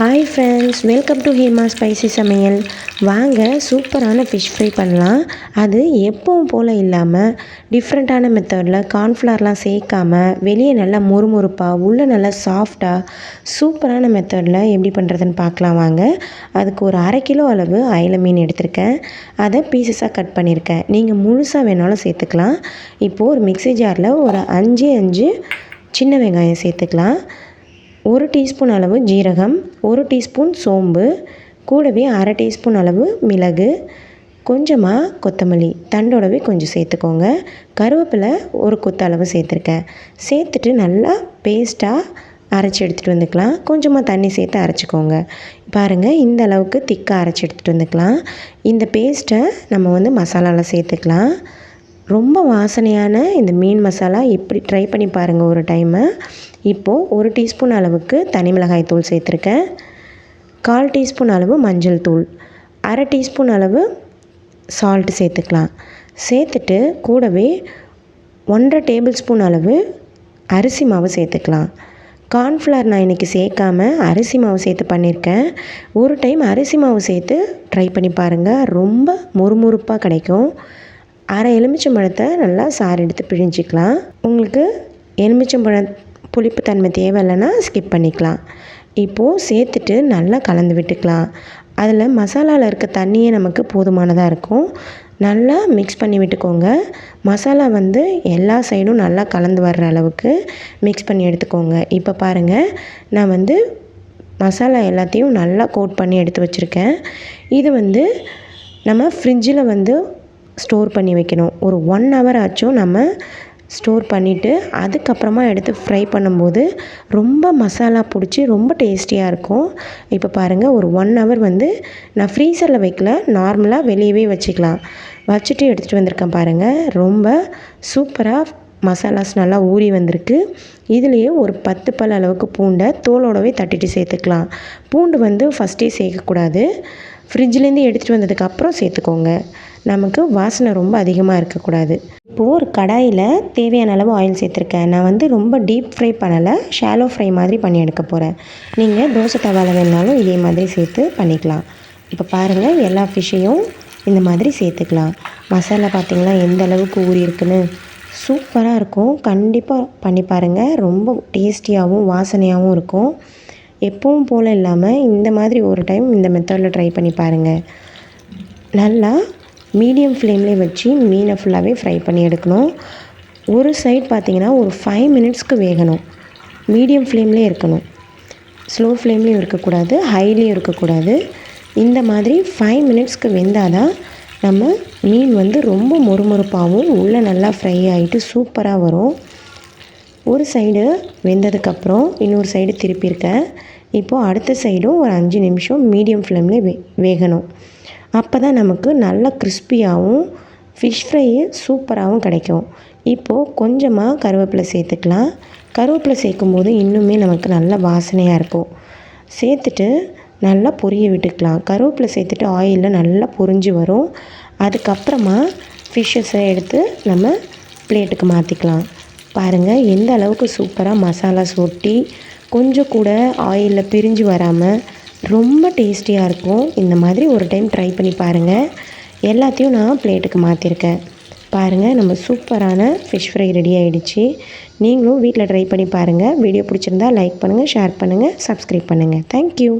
Hi friends welcome to Hema spicy சமையல். வாங்க சூப்பரான ஃபிஷ் ஃப்ரை பண்ணலாம். அது எப்பவும் போல் இல்லாமல் டிஃப்ரெண்ட்டான மெத்தடில் கார்ன்ஃப்ளவர்லாம் சேர்க்காம வெளியே நல்லா முறுமுறுப்பாக உள்ளே நல்லா சாஃப்டாக சூப்பரான மெத்தடில் எப்படி பண்ணுறதுன்னு பார்க்கலாம் வாங்க. அதுக்கு ஒரு அரை கிலோ அளவு அயில மீன் எடுத்திருக்கேன். அதை பீசஸாக கட் பண்ணியிருக்கேன். நீங்கள் முழுசாக வேணாலும் சேர்த்துக்கலாம். இப்போது ஒரு மிக்ஸி ஜாரில் ஒரு அஞ்சு அஞ்சு சின்ன வெங்காயம் சேர்த்துக்கலாம். ஒரு டீஸ்பூன் அளவு ஜீரகம் ஒரு டீஸ்பூன் சோம்பு கூடவே அரை டீஸ்பூன் அளவு மிளகு கொஞ்சமாக கொத்தமல்லி. தண்டோடவே கொஞ்சம் சேர்த்துக்கோங்க. கருவேப்பிலை ஒரு கொத்த அளவு சேர்த்துருக்கேன். சேர்த்துட்டு நல்லா பேஸ்ட்டாக அரைச்சி எடுத்துகிட்டு வந்துக்கலாம். கொஞ்சமாக தண்ணி சேர்த்து அரைச்சிக்கோங்க. பாருங்கள் இந்த அளவுக்கு திக்காக அரைச்சி எடுத்துகிட்டு வந்துக்கலாம். இந்த பேஸ்ட்டை நம்ம வந்து மசாலாவில் சேர்த்துக்கலாம். ரொம்ப வாசனையான இந்த மீன் மசாலா எப்படி ட்ரை பண்ணி பாருங்கள் ஒரு டைமு இப்போது ஒரு டீஸ்பூன் அளவுக்கு தனி மிளகாய் தூள் சேர்த்துருக்கேன். கால் டீஸ்பூன் அளவு மஞ்சள் தூள். அரை டீஸ்பூன் அளவு சால்ட்டு சேர்த்துக்கலாம். சேர்த்துட்டு கூடவே ஒன்றரை டேபிள் ஸ்பூன் அளவு அரிசி மாவு சேர்த்துக்கலாம். கார்ன்ஃப்ளவர் நான் இன்றைக்கி சேர்க்காம அரிசி மாவு சேர்த்து பண்ணியிருக்கேன் ஒரு டைம் அரிசி மாவு சேர்த்து ட்ரை பண்ணி பாருங்கள் ரொம்ப முறுமுறுப்பாக கிடைக்கும். அரை எலுமிச்சம்பழத்தை நல்லா சாறு எடுத்து பிழிஞ்சிக்கலாம். உங்களுக்கு எலுமிச்சம்பழம் புளிப்பு தன்மை தேவையில்லைன்னா ஸ்கிப் பண்ணிக்கலாம். இப்போது சேர்த்துட்டு நல்லா கலந்து விட்டுக்கலாம். அதில் மசாலாவில் இருக்க தண்ணியே நமக்கு போதுமானதாக இருக்கும். நல்லா மிக்ஸ் பண்ணி விட்டுக்கோங்க. மசாலா வந்து எல்லா சைடும் நல்லா கலந்து வர்ற அளவுக்கு மிக்ஸ் பண்ணி எடுத்துக்கோங்க. இப்போ பாருங்கள் நான் வந்து மசாலா எல்லாத்தையும் நல்லா கோட் பண்ணி எடுத்து வச்சுருக்கேன். இது வந்து நம்ம ஃப்ரிட்ஜில் வந்து ஸ்டோர் பண்ணி வைக்கணும். ஒரு ஒன் ஹவர் ஆச்சும் நம்ம ஸ்டோர் பண்ணிவிட்டு அதுக்கப்புறமா எடுத்து ஃப்ரை பண்ணும்போது ரொம்ப மசாலா பிடிச்சி ரொம்ப டேஸ்டியாக இருக்கும். இப்போ பாருங்கள் ஒரு ஒன் ஹவர் வந்து நான் ஃப்ரீசரில் வைக்கல நார்மலாக வெளியவே வச்சுக்கலாம். வச்சுட்டு எடுத்துகிட்டு வந்திருக்கேன் பாருங்கள் ரொம்ப சூப்பராக மசாலாஸ் நல்லா ஊறி வந்திருக்கு. இதுலேயே ஒரு பத்து பல் அளவுக்கு பூண்டை தோலோடவே தட்டிட்டு சேர்த்துக்கலாம். பூண்டு வந்து ஃபஸ்ட்டே சேர்க்கக்கூடாது. ஃப்ரிட்ஜ்லேருந்து எடுத்துகிட்டு வந்ததுக்கப்புறம் சேர்த்துக்கோங்க. நமக்கு வாசனை ரொம்ப அதிகமாக இருக்கக்கூடாது. இப்போது ஒரு கடாயில் தேவையான அளவு ஆயில் சேர்த்துருக்கேன். நான் வந்து ரொம்ப டீப் ஃப்ரை பண்ணலை ஷாலோ ஃப்ரை மாதிரி பண்ணி எடுக்க போகிறேன் நீங்கள் தோசை தவாவில் வேணாலும் இதே மாதிரி சேர்த்து பண்ணிக்கலாம். இப்போ பாருங்கள் எல்லா ஃபிஷ்ஷையும் இந்த மாதிரி சேர்த்துக்கலாம். மசாலா பார்த்திங்களா எந்த அளவுக்கு ஊறி இருக்குன்னு. சூப்பராக இருக்கும். கண்டிப்பாக பண்ணி பாருங்கள் ரொம்ப டேஸ்டியாகவும் வாசனையாகவும் இருக்கும். எப்பவும் போல் இல்லாமல் இந்த மாதிரி ஒரு டைம் இந்த மெத்தடில் ட்ரை பண்ணி பாருங்கள் நல்லா மீடியம் ஃப்ளேம்லேயே வச்சு மீனை ஃபுல்லாகவே ஃப்ரை பண்ணி எடுக்கணும். ஒரு சைட் பார்த்திங்கன்னா ஒரு ஃபைவ் மினிட்ஸ்க்கு வேகணும். மீடியம் ஃப்ளேம்லேயே இருக்கணும். ஸ்லோ ஃப்ளேம்லேயும் இருக்கக்கூடாது ஹைலேயும் இருக்கக்கூடாது. இந்த மாதிரி ஃபைவ் மினிட்ஸ்க்கு வெந்தால் தான் நம்ம மீன் வந்து ரொம்ப மொறுமொறுப்பாகவும் உள்ளே நல்லா ஃப்ரை ஆகிட்டு சூப்பராக வரும். ஒரு சைடு வெந்ததுக்கப்புறம் இன்னொரு சைடு திருப்பியிருக்கேன் இப்போது அடுத்த சைடும் ஒரு அஞ்சு நிமிஷம் மீடியம் ஃப்ளேம்லேயே வே வேகணும். அப்போ தான் நமக்கு நல்ல கிறிஸ்பியாகவும் ஃபிஷ் ஃப்ரை சூப்பராகவும் கிடைக்கும். இப்போது கொஞ்சமாக கருவேப்பிலை சேர்த்துக்கலாம். கருவேப்பிலை சேர்க்கும் போது இன்னுமே நமக்கு நல்ல வாசனையாக இருக்கும். சேர்த்துட்டு நல்லா பொரிய விட்டுக்கலாம். கருவேப்பிலை சேர்த்துட்டு ஆயிலில் நல்லா பொரிஞ்சு வரும். அதுக்கப்புறமா ஃபிஷ்ஷஸை எடுத்து நம்ம பிளேட்டுக்கு மாற்றிக்கலாம் பாருங்கள் எந்த அளவுக்கு சூப்பராக மசாலா சொட்டி கொஞ்சம் கூட ஆயிலில் பிரிஞ்சு வராமல் ரொம்ப டேஸ்டியாக இருக்கும். இந்த மாதிரி ஒரு டைம் ட்ரை பண்ணி பாருங்கள் எல்லாத்தையும் நான் பிளேட்டுக்கு மாற்றிருக்கேன் பாருங்கள் நம்ம சூப்பரான ஃபிஷ் ஃப்ரை ரெடி ஆகிடுச்சு நீங்களும் வீட்டில் ட்ரை பண்ணி பாருங்கள் வீடியோ பிடிச்சிருந்தா லைக் பண்ணுங்கள் ஷேர் பண்ணுங்கள் சப்ஸ்கிரைப் பண்ணுங்கள் தேங்க்யூ